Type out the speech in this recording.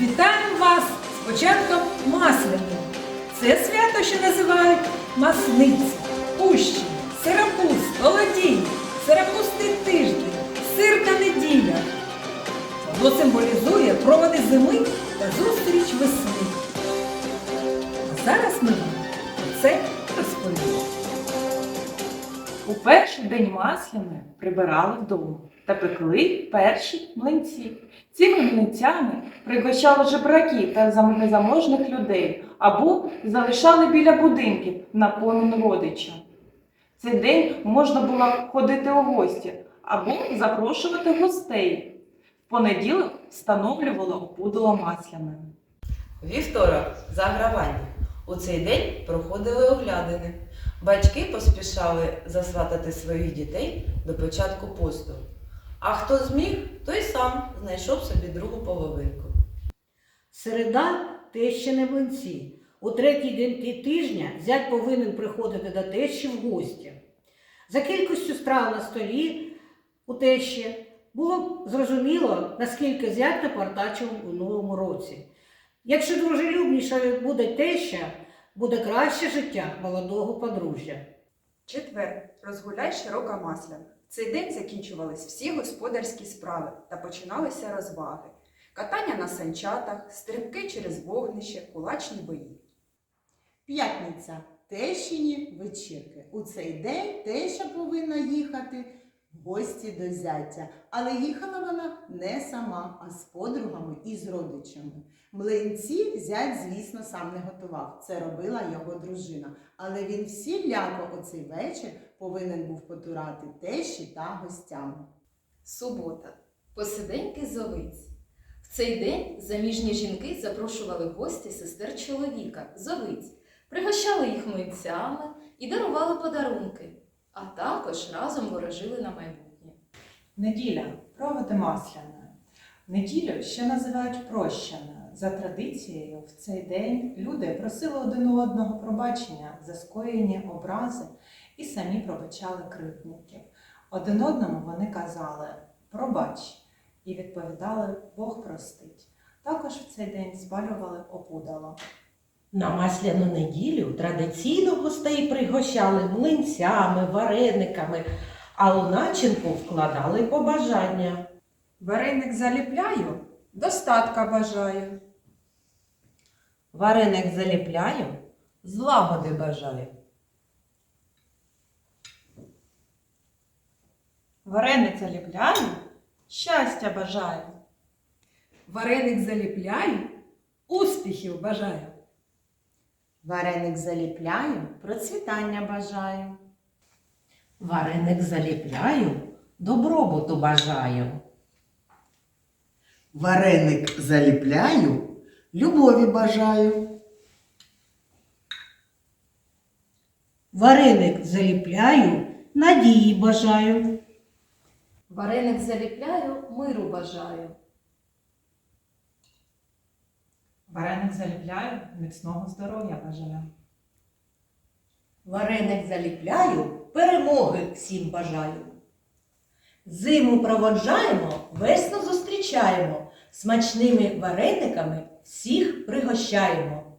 Вітаємо вас з початком Масляного. Це свято, що називають Масниці, Пущі, Сирапуст, Володій, Сирапустий тиждень, Сирка неділя. Воно символізує проводи зими та зустріч весни. А зараз ми вам про це розповімо. У перший день масляни прибирали вдома та пекли перші млинці. Цими млинцями пригощали жебраків та незаможних людей або залишали біля будинків на помін родича. Цей день можна було ходити у гості або запрошувати гостей. В понеділок встановлювало опудало масляне. Вівторок загравання. У цей день проходили оглядини. Батьки поспішали засватати своїх дітей до початку посту. А хто зміг, той сам знайшов собі другу половинку. Середа тещини млинці. У третій день тижня зять повинен приходити до тещі в гості. За кількістю страв на столі у тещі було б зрозуміло, наскільки зять напортачив у новому році. Якщо дружелюбніша буде теща, буде краще життя молодого подружжя. Четвер. Розгуляй широка масляна. В цей день закінчувались всі господарські справи та починалися розваги. Катання на санчатах, стрибки через вогнище, кулачні бої. П'ятниця тещині вечірки. У цей день теща повинна їхати гості до зятя. Але їхала вона не сама, а з подругами і з родичами. Млинці зять, звісно, сам не готував. Це робила його дружина. Але він всіляко у цей вечір повинен був потурати тещі та гостям. Субота. Посиденьки зовиць. В цей день заміжні жінки запрошували гості сестер чоловіка, зовиць, пригощали їх млинцями і дарували подарунки, а також разом ворожили на майбутнє. Неділя проводи масляна. Неділю ще називають прощена. За традицією, в цей день люди просили один у одного пробачення за скоєні образи і самі пробачали кривдників. Один одному вони казали пробач і відповідали Бог простить. Також в цей день спалювали опудало. На масляну неділю традиційно гостей пригощали млинцями, варениками, а у начинку вкладали побажання. Вареник заліпляю, достатка бажаю. Вареник заліпляю, злагоди бажаю. Вареник заліпляю, щастя бажаю. Вареник заліпляю, успіхів бажаю. Вареник заліпляю, процвітання бажаю. Вареник заліпляю, добробуту бажаю. Вареник заліпляю, любові бажаю. Вареник заліпляю, надії бажаю. Вареник заліпляю, миру бажаю. Вареник заліпляю, міцного здоров'я бажаю. Вареник заліпляю, перемоги всім бажаю. Зиму проводжаємо, весну зустрічаємо, смачними варениками всіх пригощаємо.